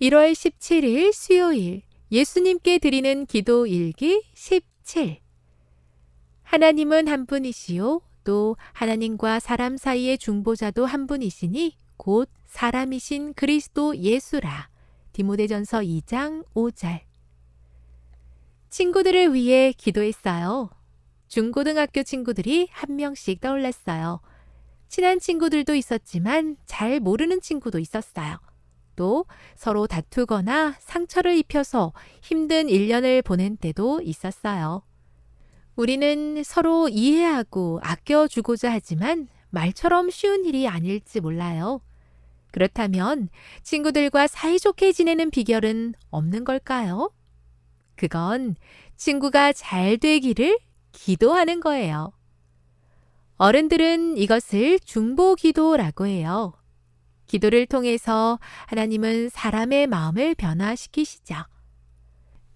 1월 17일 수요일 예수님께 드리는 기도 일기 17 하나님은 한 분이시요 또 하나님과 사람 사이의 중보자도 한 분이시니 곧 사람이신 그리스도 예수라. 디모데전서 2장 5절 친구들을 위해 기도했어요. 중고등학교 친구들이 한 명씩 떠올랐어요. 친한 친구들도 있었지만 잘 모르는 친구도 있었어요. 또 서로 다투거나 상처를 입혀서 힘든 1년을 보낸 때도 있었어요. 우리는 서로 이해하고 아껴주고자 하지만 말처럼 쉬운 일이 아닐지 몰라요. 그렇다면 친구들과 사이좋게 지내는 비결은 없는 걸까요? 그건 친구가 잘 되기를 기도하는 거예요. 어른들은 이것을 중보 기도라고 해요. 기도를 통해서 하나님은 사람의 마음을 변화시키시죠.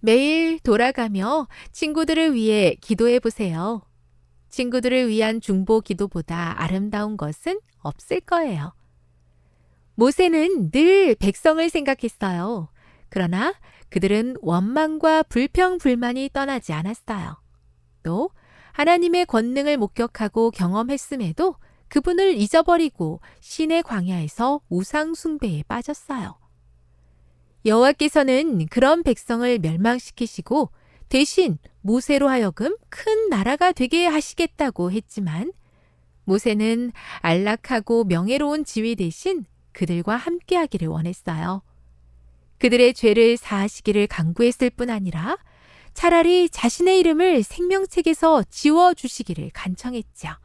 매일 돌아가며 친구들을 위해 기도해 보세요. 친구들을 위한 중보 기도보다 아름다운 것은 없을 거예요. 모세는 늘 백성을 생각했어요. 그러나 그들은 원망과 불평, 불만이 떠나지 않았어요. 또 하나님의 권능을 목격하고 경험했음에도 그분을 잊어버리고 신의 광야에서 우상 숭배에 빠졌어요. 여호와께서는 그런 백성을 멸망시키시고 대신 모세로 하여금 큰 나라가 되게 하시겠다고 했지만 모세는 안락하고 명예로운 지위 대신 그들과 함께 하기를 원했어요. 그들의 죄를 사하시기를 강구했을 뿐 아니라 차라리 자신의 이름을 생명책에서 지워주시기를 간청했죠.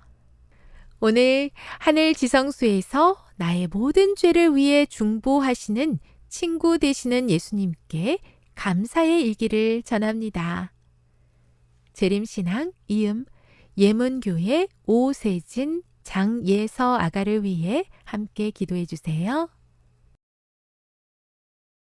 오늘 하늘 지성소에서 나의 모든 죄를 위해 중보하시는 친구 되시는 예수님께 감사의 일기를 전합니다. 재림신앙 이음 예문교회 오세진 장예서 아가를 위해 함께 기도해 주세요.